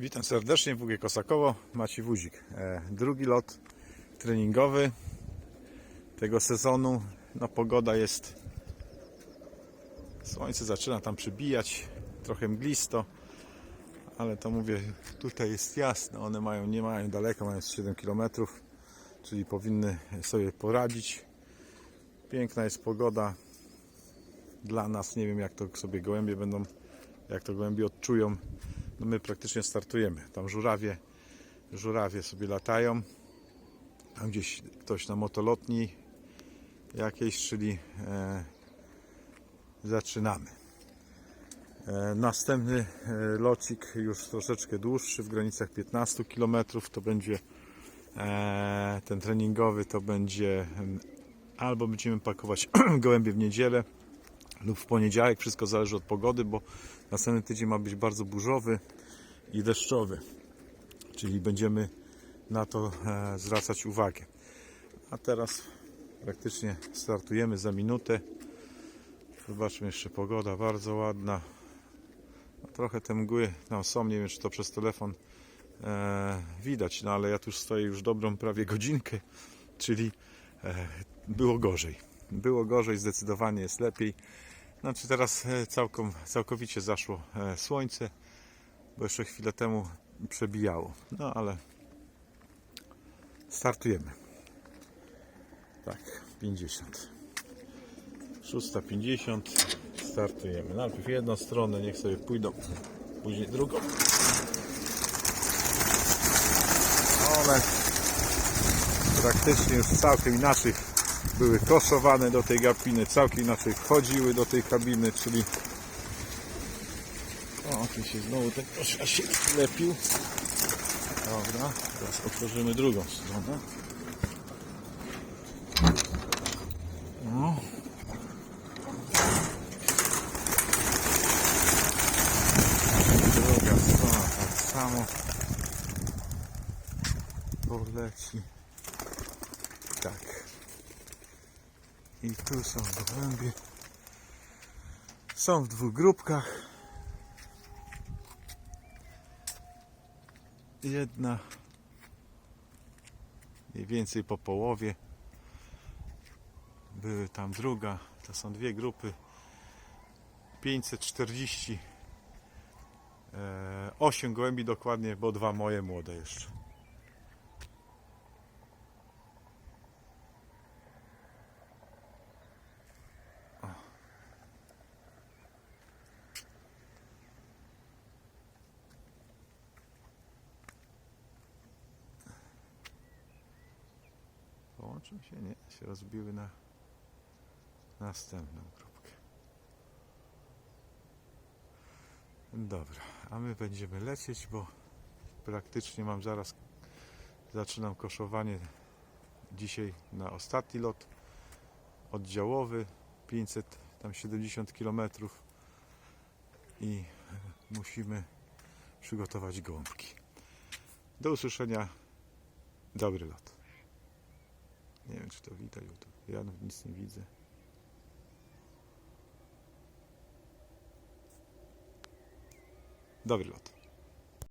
Witam serdecznie, WG Kosakowo, Maciej Wuzik. E, drugi lot treningowy tego sezonu. No pogoda jest, słońce zaczyna tam przybijać, trochę mglisto, ale to mówię, tutaj jest jasno, one mają, nie mają daleko, mają z 7 km, czyli powinny sobie poradzić. Piękna jest pogoda dla nas, nie wiem jak to sobie gołębie będą, jak to gołębie odczują no my praktycznie startujemy. Tam żurawie, żurawie sobie latają. Tam gdzieś ktoś na motolotni jakiejś, czyli e, zaczynamy. E, następny e, locik już troszeczkę dłuższy, w granicach 15 km. To będzie e, ten treningowy, to będzie albo będziemy pakować gołębie w niedzielę, lub w poniedziałek. Wszystko zależy od pogody, bo następny tydzień ma być bardzo burzowy i deszczowy. Czyli będziemy na to e, zwracać uwagę. A teraz praktycznie startujemy za minutę. Zobaczmy jeszcze pogoda bardzo ładna. No, trochę te mgły nam są, nie wiem czy to przez telefon e, widać, no ale ja tu stoję już dobrą prawie godzinkę, czyli e, było gorzej. Było gorzej, zdecydowanie jest lepiej. Znaczy teraz e, całkom, całkowicie zaszło e, słońce, bo jeszcze chwilę temu przebijało. No ale startujemy. Tak, 50. 6.50 startujemy. Najpierw jedną stronę, niech sobie pójdą, później drugą. One praktycznie już całkiem inaczej były koszowane do tej gabiny, całkiem inaczej wchodziły do tej kabiny, czyli o, tu się znowu ten kosz się lepił. Dobra, teraz otworzymy drugą stronę. No. Druga strona tak samo poleci. I tu są gołębie. Są w dwóch grupkach. Jedna mniej więcej po połowie. Były tam druga. To są dwie grupy. 540 e, 8 gołębi dokładnie, bo dwa moje młode jeszcze. Połączą się? Nie, się rozbiły na następną grupkę. Dobra, a my będziemy lecieć, bo praktycznie mam zaraz, zaczynam koszowanie dzisiaj na ostatni lot oddziałowy 570 km i musimy przygotować gąbki. Do usłyszenia. Dobry lot. Nie wiem, czy to widać, tu ja nic nie widzę. Dobry lot.